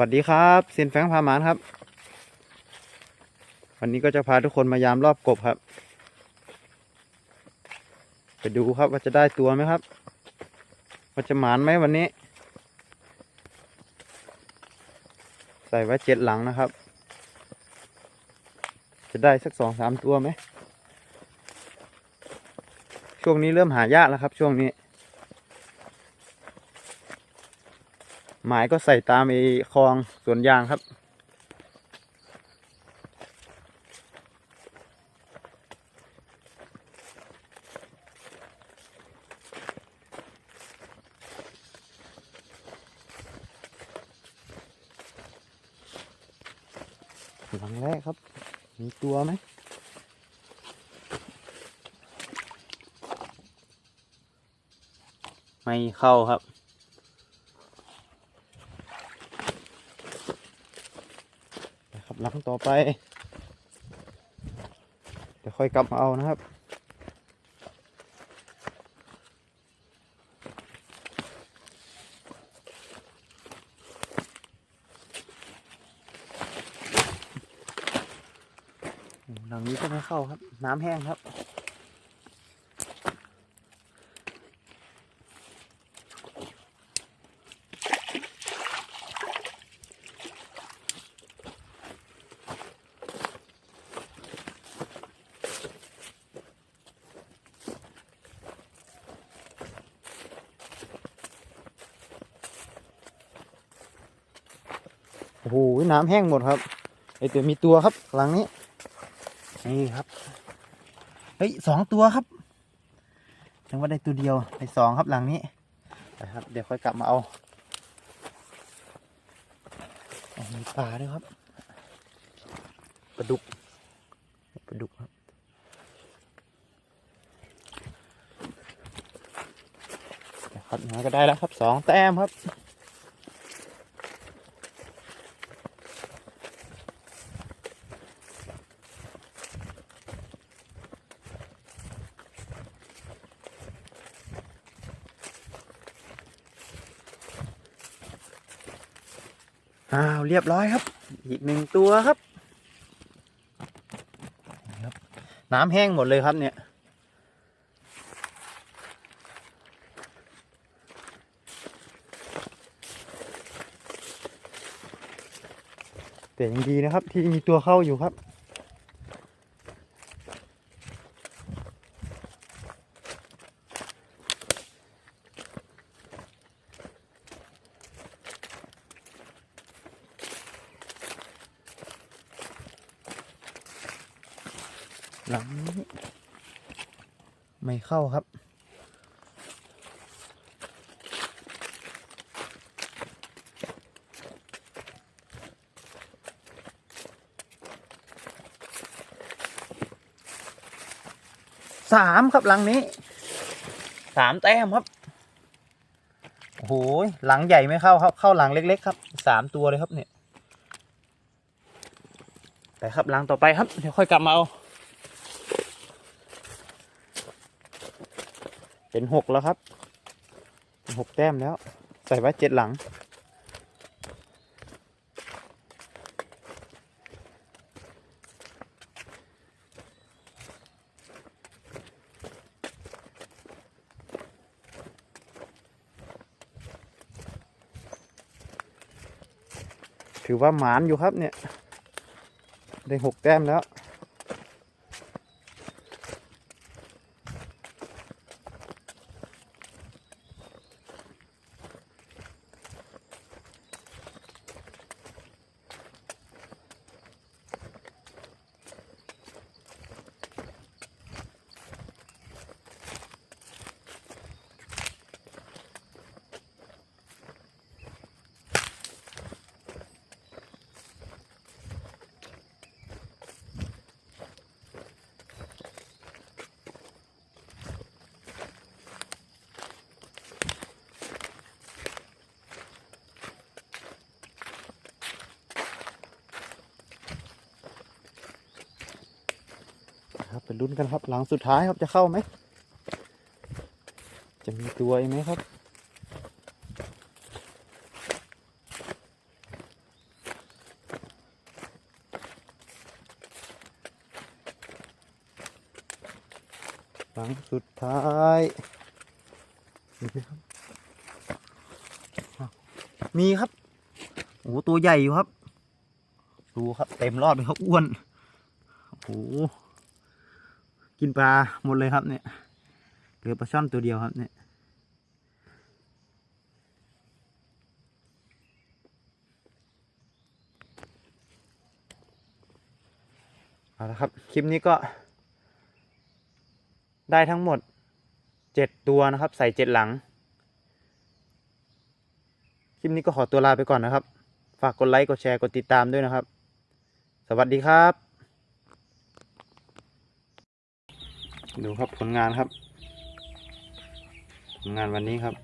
สวัสดีครับเซียนแฟงพาหมานครับ วันนี้ก็จะพาทุกคนมายามรอบกบครับ ไปดูครับว่าจะได้ตัวไหมครับ ว่าจะหมานไหมวันนี้ ใส่ไว้เจ็ดหลังนะครับ จะได้สักสองสามตัวไหม ช่วงนี้เริ่มหายากแล้วครับช่วงนี้ หมายก็ใส่ตามไอ้คลองสวนยางครับ หลังแรกครับ มีตัวไหมไม่เข้าครับ นะครับ หลังต่อไปเดี๋ยวค่อยกลับมาเอานะครับ หลังนี้ก็ไม่เข้าครับ น้ำแห้งครับ อ้โหน้ำแห้งหมดครับไอแต่มีตัวครับหลังนี้นี่ครับเฮ้ยสองตัวครับยังว่าได้ตัวเดียวได้สองครับหลังนี้นะครับ เดี๋ยวค่อยกลับมาเอาอมีปลาด้วยครับปลาดุกปลาดุกครับนะครับก็ได้แล้วครับสองแต้มครับ อ้าวเรียบร้อยครับ อีกหนึ่งตัวครับ น้ำแห้งหมดเลยครับเนี่ย แต่ยังดีนะครับที่มีตัวเข้าอยู่ครับ หลังนี้ไม่เข้าครับ สามครับหลังนี้ สามแต้มครับ โอ้โหหลังใหญ่ไม่เข้าครับ เข้าหลังเล็ก ๆ ครับ สามตัวเลยครับเนี่ยแต่ครับหลังต่อไปครับ เดี๋ยวค่อยกลับมาเอา เป็นหกแล้วครับหกแต้มแล้ว ใส่ไว้เจ็ดหลัง ถือว่าหมานอยู่ครับเนี่ย ได้หกแต้มแล้ว ครับไปลุ้นกันครับ หลังสุดท้ายครับจะเข้าไหม จะมีตัวไหมครับ หลังสุดท้ายมีครับโอ้ตัวใหญ่อยู่ครับ ดูครับ เต็มรอบเลยครับอ้วน โอ้ กินปลาหมดเลยครับเนี่ยเหลือปลาช่อนตัวเดียวครับเนี่ยเอาละครับ คลิปนี้ก็ ได้ทั้งหมดเจ็ดตัวนะครับ ใส่เจ็ดหลัง คลิปนี้ก็ขอตัวลาไปก่อนนะครับ ฝากกดไลค์ กดแชร์ กดติดตามด้วยนะครับ สวัสดีครับ ดูครับผลงานครับ ผลงานวันนี้ครับ